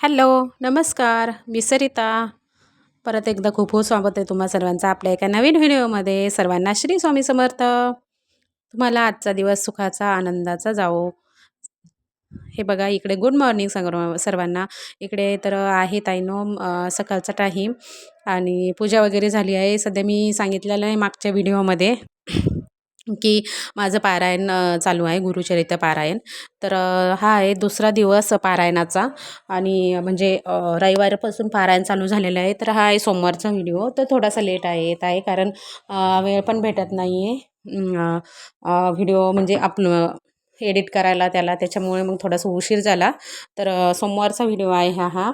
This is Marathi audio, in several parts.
हॅलो नमस्कार. मी सरिता. परत एकदा खूप खूप स्वागत आहे तुम्हा सर्वांचं आपल्या एका नवीन व्हिडिओमध्ये. सर्वांना श्री स्वामी समर्थ. तुम्हाला आजचा दिवस सुखाचा आनंदाचा जावो. हे बघा इकडे गुड मॉर्निंग सर्व सर्वांना. इकडे तर आहे ताईनो सकाळचा टाईम आणि पूजा वगैरे झाली आहे. सध्या मी सांगितलेलं आहे मागच्या व्हिडिओमध्ये. की माझं पारायण चालू आहे गुरुचरित्र पारायण. तर हा आहे दुसरा दिवस पारायणाचा आणि म्हणजे रविवारपासून पारायण चालू झालेलं आहे. तर हा आहे सोमवारचा व्हिडिओ. तर थोडासा लेट आहे येत आहे कारण वेळ पण भेटत नाही आहे व्हिडिओ म्हणजे आपलं एडिट करायला त्याला त्याच्यामुळे मग थोडासा उशीर झाला. तर सोमवारचा व्हिडिओ आहे हा हा.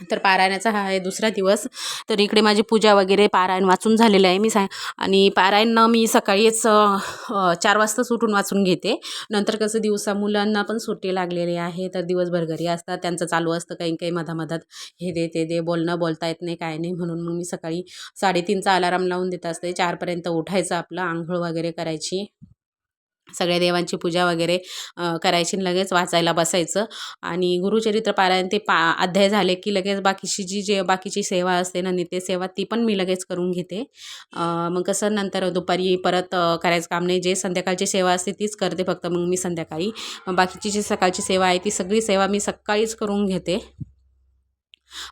तर पारायणाचा हा आहे दुसरा दिवस. तर इकडे माझी पूजा वगैरे पारायण वाचून झालेलं आहे मी सा आणि पारायण मी सकाळीच चार वाजता सुटून वाचून घेते. नंतर कसं दिवसा मुलांना पण सुट्टी लागलेली आहे तर दिवसभर घरी असतात. त्यांचं चालू असतं काही काही मधामधात. हे दे ते दे बोलणं बोलता येत नाही काय नाही. म्हणून मग मी सकाळी साडेतीनचा अलाराम लावून देत असते. चारपर्यंत उठायचं आपलं आंघोळ वगैरे करायची. सगळ्या देवांची पूजा वगैरे करायची आणि लगेच वाचायला बसायचं. आणि गुरुचरित्र पारायण ते पा अध्याय झाले की लगेच बाकीची जी जे बाकीची सेवा असते ना नित्यसेवा ती पण मी लगेच करून घेते. मग कसं नंतर दुपारी परत करायचं काम नाही. जे संध्याकाळची सेवा असते तीच करते फक्त. मग मी संध्याकाळी. मग बाकीची जी सकाळची सेवा आहे ती सगळी सेवा मी सकाळीच करून घेते.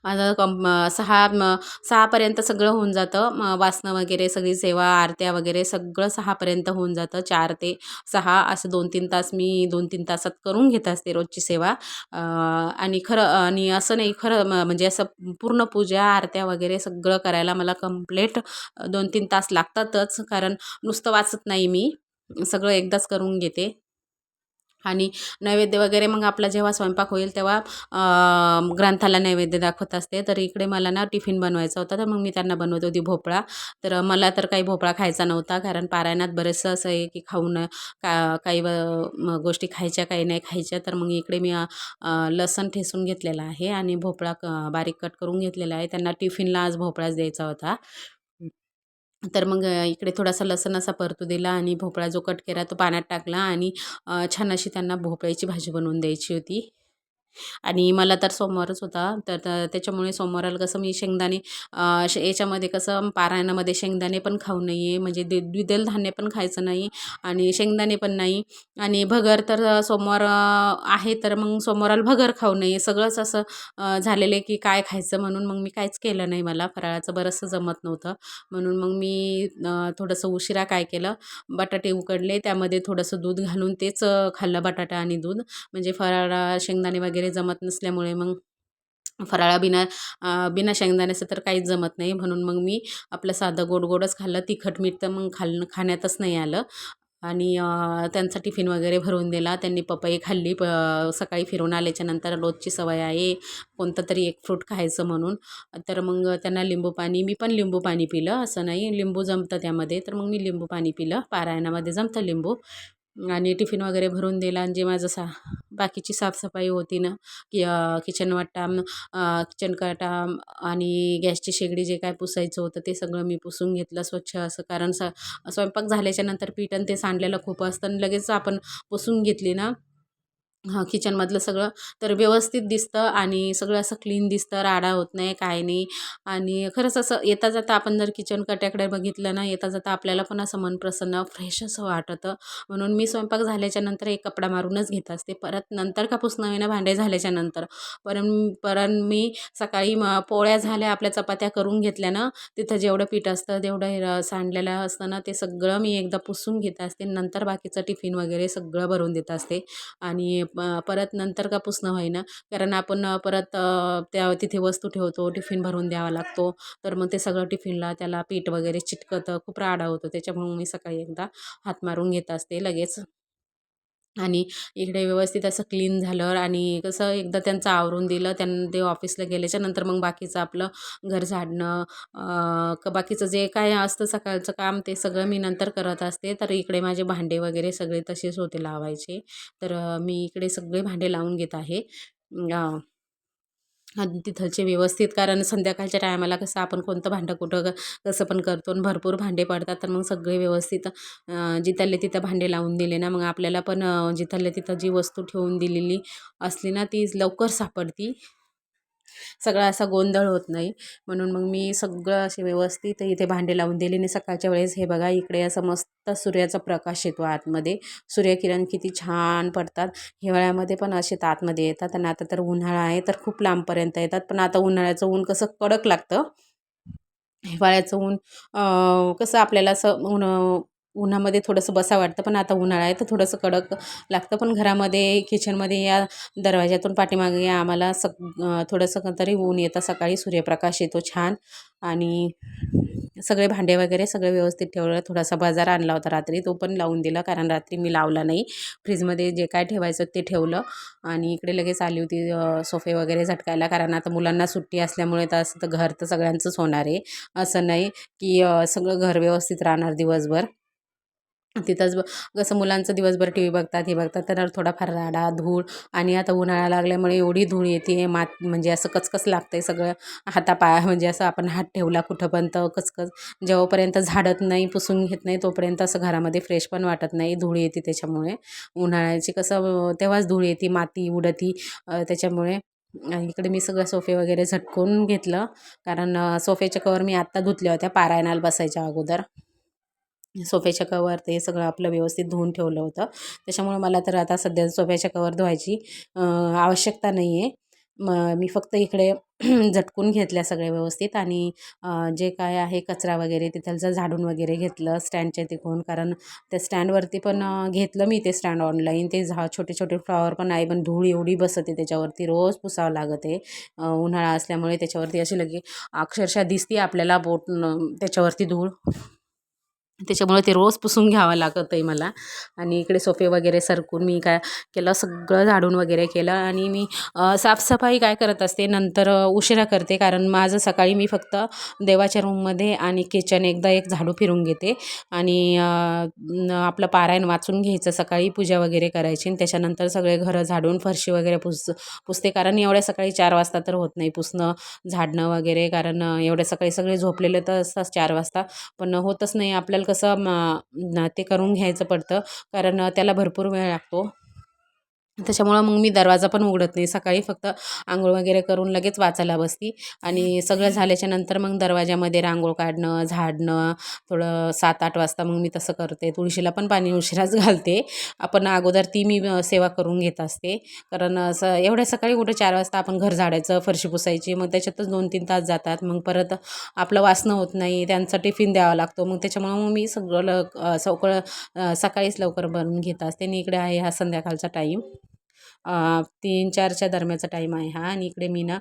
माझं कम सहा म सहापर्यंत सगळं होऊन जातं. मग वासनं वगैरे सगळी सेवा आरत्या वगैरे सगळं सहापर्यंत होऊन जातं. चार ते सहा असं दोन तीन तास मी दोन तीन तासात करून घेत असते रोजची सेवा. आणि खरं आणि असं नाही खरं म म्हणजे असं पूर्ण पूजा आरत्या वगैरे सगळं करायला मला कंप्लेट दोन तीन तास लागतातच. कारण नुसतं वाचत नाही मी. सगळं एकदाच करून घेते. आणि नैवेद्य वगैरे मग आपला जेव्हा स्वयंपाक होईल तेव्हा ग्रंथाला नैवेद्य दाखवत असते. तर इकडे मला ना टिफिन बनवायचा होता तर मग मी त्यांना बनवत होती भोपळा. तर मला तर काही भोपळा खायचा नव्हता कारण पारायणात बरेचसं असं आहे की खाऊन का काही व- गोष्टी खायच्या काही नाही खायच्या. तर मग इकडे मी लसण ठेसून घेतलेला आहे आणि भोपळा क बारीक कट करून घेतलेला आहे. त्यांना टिफिनला आज भोपळाच द्यायचा होता. तर मग इकडे थोडासा लसूण असा परतू दिला आणि भोपळा जो कट केला तो पाण्यात टाकला आणि छान अशी त्यांना भोपळ्याची भाजी बनवून द्यायची होती. आणि मला तर सोमवारच होता. तर त्याच्यामुळे सोमवाराला कसं मी शेंगदाणे श याच्यामध्ये कसं पारायणामध्ये शेंगदाणे पण खाऊ नये. म्हणजे दे द्विदल धान्य पण खायचं नाही आणि शेंगदाणे पण नाही. आणि भगर तर सोमवार आहे तर मग सोमवाराला भगर खाऊ नये. सगळंच असं झालेलं आहे की काय खायचं म्हणून मग मी काहीच केलं नाही मला. फराळाचं बरंचसं जमत नव्हतं. म्हणून मग मी थोडंसं उशिरा काय केलं? बटाटे उकडले. त्यामध्ये थोडंसं दूध घालून तेच खाल्लं बटाटा आणि दूध. म्हणजे फराळा शेंगदाणे वगैरे जमत नसल्यामुळे मग फराळा बिना बिना शेंगदाण्याचं तर काहीच जमत नाही. म्हणून मग मी आपलं साधं गोड गोडच खाल्लं. तिखट मीठ तर मग खाल खाण्यातच नाही आलं. आणि त्यांचा टिफिन वगैरे भरून दिला. त्यांनी पपई खाल्ली. प सकाळी फिरून आल्याच्यानंतर रोजची सवय आहे. कोणतं तरी एक फ्रूट खायचं म्हणून. तर मग त्यांना लिंबू पाणी मी पण लिंबू पाणी पिलं. असं नाही. लिंबू जमतं त्यामध्ये. तर मग मी लिंबू पाणी पिलं. पारायणामध्ये जमतं लिंबू. आणि टिफिन वगैरे भरून दिला आणि जे माझं सा बाकीची साफसफाई होती ना की किचन वाटा किचन काटा आणि गॅसची शेगडी जे काय पुसायचं होतं ते सगळं मी पुसून घेतलं स्वच्छ असं. कारण स स्वयंपाक झाल्याच्यानंतर पीठ आणि ते सांडलेलं खूप असतं आणि लगेच आपण पुसून घेतली ना किचनमधलं सगळं तर व्यवस्थित दिसतं आणि सगळं असं क्लीन दिसतं, राडा होत नाही, काय नाही आणि खरंच असं येता जाता आपण जर किचन कट्याकडे बघितलं ना, येता जाता आपल्याला पण असं मन प्रसन्न, फ्रेश असं वाटतं. म्हणून मी स्वयंपाक झाल्याच्यानंतर एक कपडा मारूनच घेत असते. परत नंतर का नवीन भांडे झाल्याच्यानंतर. पण पण मी सकाळी म पोळ्या झाल्या, आपल्या चपात्या करून घेतल्या ना, तिथं जेवढं पीठ असतं, तेवढं हे सांडलेलं असतं ना, ते सगळं मी एकदा पुसून घेत असते. नंतर बाकीचं टिफिन वगैरे सगळं भरून देत असते. आणि परत नंतर का पुसणं होईना कारण आपण परत त्या तिथे वस्तू ठेवतो टिफिन भरून द्यावा लागतो. तर मग ते सगळं टिफिनला त्याला पीठ वगैरे चिटकतं खूप राडा होतो. त्याच्यामुळे मी सकाळी एकदा हात मारून घेत असते लगेच. आणि इकडे व्यवस्थित असं क्लीन झालं आणि कसं एकदा त्यांचं आवरून दिलं त्यां ते ऑफिसला गेल्याच्यानंतर मग बाकीचं आपलं घर झाडणं क बाकीचं जे काय असतं सकाळचं काम ते सगळं मी नंतर करत असते. तर इकडे माझे भांडे वगैरे सगळे तसेच होते लावायचे. तर मी इकडे सगळे भांडे लावून घेत आहे. तिथलचे व्यवस्थित कारण संध्याकाळच्या टायमाला कसं आपण कोणतं भांडं कुठं कसं पण करतो आणि भरपूर भांडे पडतात तर मग सगळे व्यवस्थित जिथल्या जिथले तिथं भांडे लावून दिले ना मग आपल्याला पण जिथल्या तिथं जी वस्तू ठेवून दिलेली असली ना ती लवकर सापडती. सगळा असा गोंधळ होत नाही. म्हणून मग मी सगळं असे व्यवस्थित इथे भांडे लावून दिले आणि सकाळच्या वेळेस हे बघा इकडे असं मस्त सूर्याचा प्रकाश येतो आतमध्ये. सूर्यकिरण किती छान पडतात. हिवाळ्यामध्ये पण असे तर आतमध्ये येतात आणि आता तर उन्हाळा आहे तर खूप लांबपर्यंत येतात. पण आता उन्हाळ्याचं ऊन कसं कडक लागतं. हिवाळ्याचं ऊन कसं आपल्याला असं ऊन उन्हामध्ये थोडंसं बसा वाटतं पण आता उन्हाळा आहे तर थोडंसं कडक लागतं. पण घरामध्ये किचनमध्ये या दरवाज्यातून पाठीमागे या आम्हाला सग थोडंसं तरी ऊन येतं. सकाळी सूर्यप्रकाश येतो छान. आणि सगळे भांडे वगैरे सगळे व्यवस्थित ठेवलं. थोडासा बाजार आणला होता रात्री. तो पण लावून दिला कारण रात्री मी लावला नाही. फ्रीजमध्ये जे काय ठेवायचं ते ठेवलं. आणि इकडे लगेच आली होती सोफे वगैरे झटकायला. कारण आता मुलांना सुट्टी असल्यामुळे तर असं तर घर तर सगळ्यांचंच होणार आहे. असं नाही की सगळं घर व्यवस्थित राहणार दिवसभर. तिथंच ब कसं मुलांचं दिवसभर टी व्ही बघतात हे बघतात तर थोडाफार राडा धूळ आणि आता उन्हाळा लागल्यामुळे एवढी धूळ येते मात म्हणजे असं कचकच लागतं आहे सगळं हातापाया म्हणजे असं आपण हात ठेवला कुठं पण तर कचकच जेव्हापर्यंत झाडत नाही पुसून घेत नाही तोपर्यंत असं घरामध्ये फ्रेश पण वाटत नाही धूळ येते त्याच्यामुळे. उन्हाळ्याची कसं तेव्हाच धूळ येते माती उडती त्याच्यामुळे. इकडे मी सगळं सोफे वगैरे झटकून घेतलं कारण सोफेचे कवर मी आत्ता धुतल्या होत्या पारायणाला बसायच्या अगोदर. सोफ्याच्या कवर ते सगळं आपलं व्यवस्थित धुवून ठेवलं होतं. त्याच्यामुळं मला तर आता सध्या सोफ्याच्या कवर धुवायची आवश्यकता नाही आहे म मी फक्त इकडे झटकून घेतल्या सगळ्या व्यवस्थित आणि जे काय आहे कचरा वगैरे तिथलचं झाडून वगैरे घेतलं स्टँडच्या तिकडून. कारण त्या स्टँडवरती पण घेतलं मी ते स्टँड ऑनलाईन. ते झा छोटे छोटे फ्लॉवर पण आहे पण धूळ एवढी बसते त्याच्यावरती रोज पुसावं लागत. आहे उन्हाळा असल्यामुळे त्याच्यावरती अशी लगे अक्षरशः दिसते आपल्याला बोट त्याच्यावरती धूळ. त्याच्यामुळे ते रोज पुसून घ्यावं लागत आहे मला. आणि इकडे सोफे वगैरे सरकून मी काय केलं सगळं झाडून वगैरे केलं आणि मी साफसफाई काय करत असते नंतर उशिरा करते कारण माझं सकाळी मी फक्त देवाच्या रूममध्ये आणि किचन एकदा एक झाडू फिरून घेते आणि आपलं पारायण वाचून घ्यायचं सकाळी पूजा वगैरे करायची आणि त्याच्यानंतर सगळे घरं झाडून फरशी वगैरे पुस पुसते कारण एवढ्या सकाळी चार वाजता तर होत नाही पुसणं झाडणं वगैरे कारण एवढ्या सकाळी सगळे झोपलेले तर असतात चार वाजता पण होतच नाही. आपल्याला कसं ते करून घ्यायचं पडतं. कारण त्याला भरपूर वेळ लागतो. त्याच्यामुळं मग मी दरवाजा पण उघडत नाही. सकाळी फक्त आंघोळ वगैरे करून लगेच वाचायला बसती. आणि सगळं झाल्याच्यानंतर मग दरवाजामध्ये रांगोळ काढणं झाडणं थोडं सात आठ वाजता मग मी तसं करते. तुळशीला पण पाणी उशिराच घालते. आपण अगोदर ती मी सेवा करून घेत असते. कारण असं एवढ्या सकाळी कुठं चार वाजता आपण घर झाडायचं फरशी पुसायची मग त्याच्यातच दोन तीन तास जातात. मग परत आपलं वासनं होत नाही त्यांचा टिफिन द्यावा लागतो. मग त्याच्यामुळं मग मी सगळं सवकळं सकाळीच लवकर बनवून घेत असते. आणि इकडे आहे हा संध्याकाळचा टाईम. तीन चारच्या दरम्यानचा टाईम आहे हा. आणि इकडे मी ना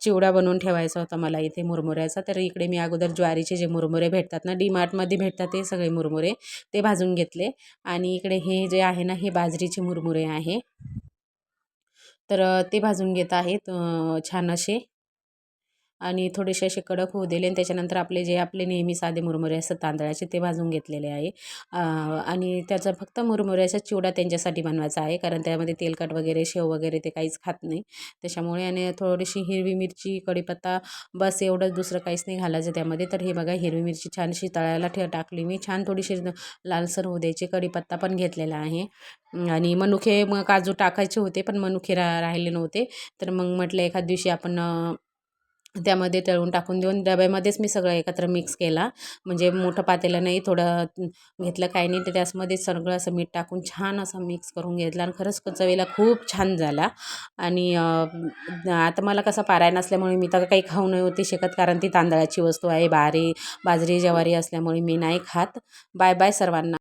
चिवडा बनवून ठेवायचा होता मला इथे मुरमुऱ्याचा. तर इकडे मी अगोदर ज्वारीचे जे मुरमुरे भेटतात ना डी मार्टमध्ये भेटतात ते सगळे मुरमुरे ते भाजून घेतले. आणि इकडे हे जे आहे ना हे बाजरीचे मुरमुरे आहे. तर ते भाजून घेत आहेत छान असे. आणि थोडेसे असे कडक होऊ दिले आणि त्याच्यानंतर आपले जे आपले नेहमी साधे मुरमुरे असतात तांदळाचे ते भाजून घेतलेले आहे. आणि त्याचा फक्त मुरमुऱ्याचा चिवडा त्यांच्यासाठी बनवायचा आहे कारण त्यामध्ये तेलकट वगैरे शेव वगैरे ते काहीच खात नाही. त्याच्यामुळे आणि थोडीशी हिरवी मिरची कढीपत्ता बस एवढंच दुसरं काहीच नाही घालायचं त्यामध्ये. तर हे बघा हिरवी मिरची छानशी तळायला ठे टाकली मी. छान थोडीशी लालसर होऊ द्यायची. कढीपत्ता पण घेतलेला आहे. आणि मनुखे मग काजू टाकायचे होते पण मनुखे रा राहिले नव्हते. तर मग म्हटलं एखाद दिवशी आपण त्यामध्ये तळून टाकून देऊन डब्यामध्येच मी सगळं एकत्र मिक्स केला. म्हणजे मोठं पातेलं नाही थोडं घेतलं काही नाही तर त्याचमध्ये सगळं असं मीठ टाकून छान असं मिक्स करून घेतलं आणि खरंच चवीला खूप छान झाला. आणि आता मला कसं पाराय नसल्यामुळे मी तर काही खाऊ नाही होती शकत कारण ती तांदळाची वस्तू आहे बारी बाजरी ज्वारी असल्यामुळे मी नाही खात. बाय बाय सर्वांना.